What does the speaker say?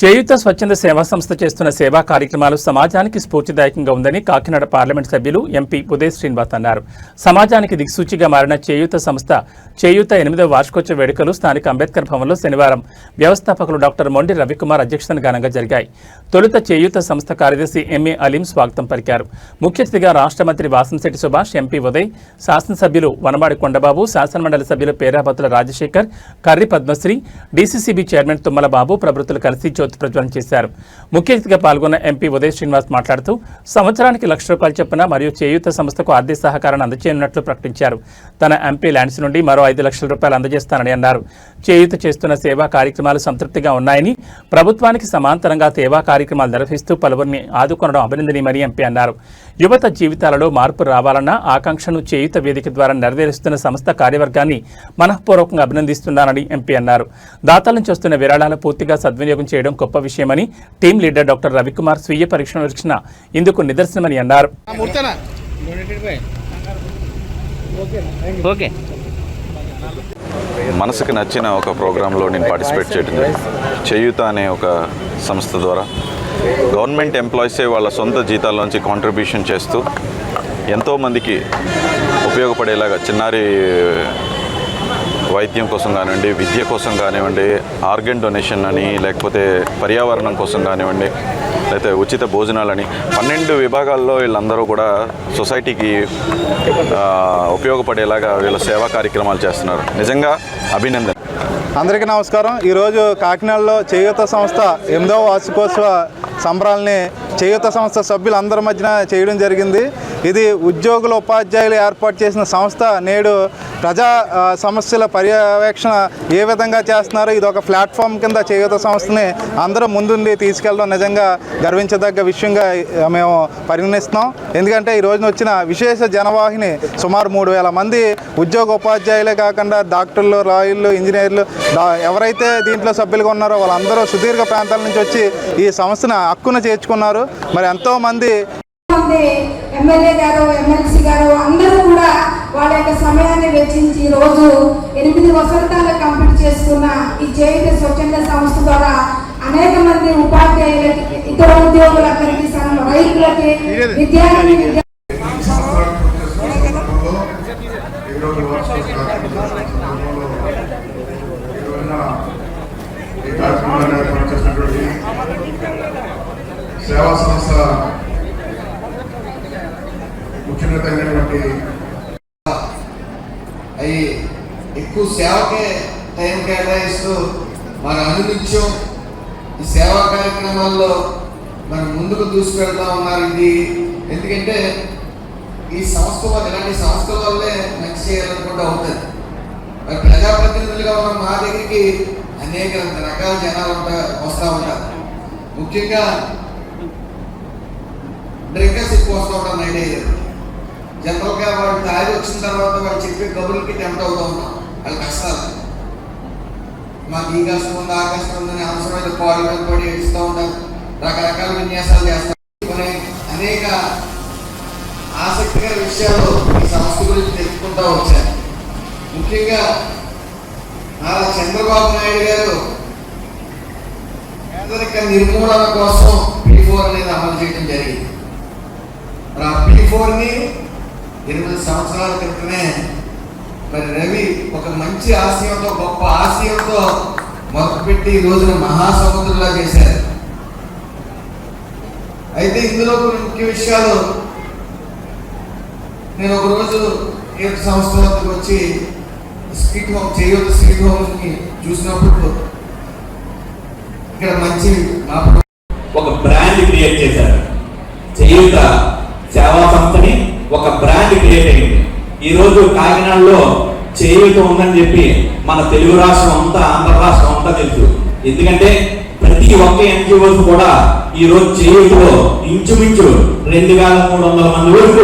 చేయుత స్వచ్ఛంద సేవా సంస్థ చేస్తున్న సేవా కార్యక్రమాలు సమాజానికి స్ఫూర్తిదాయకంగా ఉందని కాకినాడ పార్లమెంట్ సభ్యులు ఎంపీ ఉదయ్ శ్రీనివాస్ అన్నారు. సమాజానికి దిక్సూచిగా మారిన చేయూత సంస్థ చేయూత ఎనిమిదవ వార్షికోత్సవ వేడుకలు స్థానిక అంబేద్కర్ భవన్లో శనివారం వ్యవస్థాపకులు డాక్టర్ మొండి రవికుమార్ అధ్యక్షతన ఘనంగా జరిగాయి. తొలుత చేయూత సంస్థ కార్యదర్శి ఎంఏ అలీం స్వాగతం పలికారు. ముఖ్య అతిథిగా రాష్ట్ర మంత్రి వాసంశెట్టి సుభాష్ ఎంపీ ఉదయ్ శాసనసభ్యులు వనమాడి కొండబాబు శాసనమండలి సభ్యులు పేరాబత్తుల రాజశేఖర్ కర్రి పద్మశ్రీ డీసీసీబీ చైర్మన్ తుమ్మలబాబు ప్రభుత్వలు కలిసి ప్రజ్వలన చేశారు. ముఖ్య అతిథిగా పాల్గొన్న ఎంపీ ఉదయ్ శ్రీనివాస్ మాట్లాడుతూ సంవత్సరానికి లక్ష రూపాయలు చొప్పున మరియు చేయూత సంస్థకు ఆర్థిక సహకారాన్ని అందజేయనున్నట్లు ప్రకటించారు. తన ఎంపీ ల్యాండ్స్ నుండి మరో ఐదు లక్షల రూపాయలు అందజేస్తానని అన్నారు. చేయూత చేస్తున్న సేవా కార్యక్రమాలు సంతృప్తిగా ఉన్నాయని ప్రభుత్వానికి సమాంతరంగా సేవా కార్యక్రమాలు నిర్వహిస్తూ పలువురిని ఆదుకొనడం అభినందనీయమని ఎంపీ అన్నారు. యువత జీవితాలలో మార్పు రావాలన్న ఆకాంక్షను చేయూత వేదిక ద్వారా నెరవేరుస్తున్న సంస్థ కార్యవర్గాన్ని మనఃపూర్వకంగా అభినందిస్తున్నానని ఎంపీ అన్నారు. దాతల నుంచి వస్తున్న విరాళాలు పూర్తిగా సద్వినియోగం చేయడం గొప్ప విషయమని టీం లీడర్ డాక్టర్ రవికుమార్ స్వీయ పరీక్షణ వీక్షణ ఇందుకు నిదర్శనమని అన్నారు. మూర్తనా ఓకే. మనసుకు నచ్చిన ఒక ప్రోగ్రాంలో నేను పార్టిసిపేట్ చేయడం చేయూత అనే ఒక సంస్థ ద్వారా గవర్నమెంట్ ఎంప్లాయీసే వాళ్ళ సొంత జీతాల్లోంచి కాంట్రిబ్యూషన్ చేస్తూ ఎంతోమందికి ఉపయోగపడేలాగా చిన్నారి వైద్యం కోసం కానివ్వండి విద్య కోసం కానివ్వండి ఆర్గన్ డొనేషన్ అని లేకపోతే పర్యావరణం కోసం కానివ్వండి లేకపోతే ఉచిత భోజనాలని పన్నెండు విభాగాల్లో వీళ్ళందరూ కూడా సొసైటీకి ఉపయోగపడేలాగా వీళ్ళ సేవా కార్యక్రమాలు చేస్తున్నారు. నిజంగా అభినందన. అందరికీ నమస్కారం. ఈరోజు కాకినాడలో చేయూత సంస్థ ఎనిమిదవ వార్షికోత్సవ సంబరాలని చేయూత సంస్థ సభ్యులందరి మధ్యన చేయడం జరిగింది. ఇది ఉద్యోగుల ఉపాధ్యాయులు ఏర్పాటు చేసిన సంస్థ నేడు ప్రజా సమస్యల పర్యవేక్షణ ఏ విధంగా చేస్తున్నారో ఇది ఒక ప్లాట్ఫామ్ కింద చేయూత సంస్థని అందరూ ముందుండి తీసుకెళ్ళడం నిజంగా గర్వించదగ్గ విషయంగా మేము పరిగణిస్తున్నాం. ఎందుకంటే ఈ రోజున వచ్చిన విశేష జనవాహిని సుమారు మూడు వేల మంది ఉద్యోగ ఉపాధ్యాయులే కాకుండా డాక్టర్లు లాయర్లు ఇంజనీర్లు ఎవరైతే దీంట్లో సభ్యులుగా ఉన్నారో వాళ్ళందరూ సుదీర్ఘ ప్రాంతాల నుంచి వచ్చి ఈ సంస్థను హక్కున చేర్చుకున్నారు. మరి ఎంతోమంది మంది ఎమ్మెల్యే గారు ఎమ్మెల్సీ గారు అందరూ కూడా వాళ్ళ యొక్క సమయాన్ని వెచ్చించి ఈ రోజు ఎనిమిది వసంతాలు కంప్లీట్ చేసుకున్న ఈ చేయుత స్వచ్ఛంద సంస్థ ద్వారా అనేక మంది ఉపాధ్యాయులకి ఇతర ఉద్యోగులందరికీ రైతులకి విద్యార్థి సేవా సంస్థ ముఖ్యంగా తగినటువంటి అవి ఎక్కువ సేవకే టైం కేటాయిస్తూ మన అనునిత్యం ఈ సేవా కార్యక్రమాల్లో మనం ముందుకు దూసుకెళ్తా ఉన్నారు ఇది ఎందుకంటే ఈ సంస్థ ఇలాంటి సంస్థల వల్లే మంచి చేయాలనుకుంటూ ఉంటుంది. మరి ప్రజాప్రతినిధులుగా ఉన్న మా దగ్గరికి అనేక రకాల జనాలు ఉంటా వస్తూ ఉంటారు. ముఖ్యంగా డ్రింకర్స్ ఎక్కువ వస్తూ ఉంటారు నైట్ జనరల్గా వాడు తాగి వచ్చిన తర్వాత వాడు చెప్పే కబుర్లకి టెంప్ట్ అవుతూ ఉంటాం. వాళ్ళ కష్టాలు. మాకు ఈ కష్టం ఉంది ఆ కష్టం ఉందని అవసరమైన పాడు మీద పడి ఏడుస్తూ ఉంటారు. రకరకాల విన్యాసాలు చేస్తారు కొన్ని అనేక ఆసక్తికర విషయాలు ఈ సంస్థ గురించి తెలుసుకుంటూ వచ్చారు. ముఖ్యంగా నారా చంద్రబాబు నాయుడు గారు పేదరిక నిర్మూలన కోసం పీ ఫోర్ అనేది అమలు చేయడం జరిగింది. ఆ పీ ఫోర్ని ఎనిమిది సంవత్సరాల క్రితమే మరి రవి ఒక మంచి ఆశయంతో గొప్ప ఆశయంతో మొదలుపెట్టి ఈ రోజున మహాసముద్రంలా చేశారు. అయితే ఇందులో కొన్ని ముఖ్య విషయాలు నేను ఒక రోజు ఏడు సంస్థ వచ్చి స్ట్రీట్ హోమ్ చేయొద్దు స్వీట్ హోమ్ని చూసినప్పుడు ఇక్కడ మంచి ఒక బ్రాండ్ క్రియేట్ చేశారు. చేయుత సేవా ఒక బ్రాండ్ క్రియేట్ అయింది. ఈ రోజు కాకినాడలో చేయూత ఉందని చెప్పి మన తెలుగు రాష్ట్రం అంతా ఆంధ్ర రాష్ట్రం అంతా తెలుసు. ఎందుకంటే ప్రతి ఒక్క ఎన్జిఓస్ కూడా ఈ రోజు చేయూతలో ఇంచుమించు రెండు వేల మూడు వందల మంది వరకు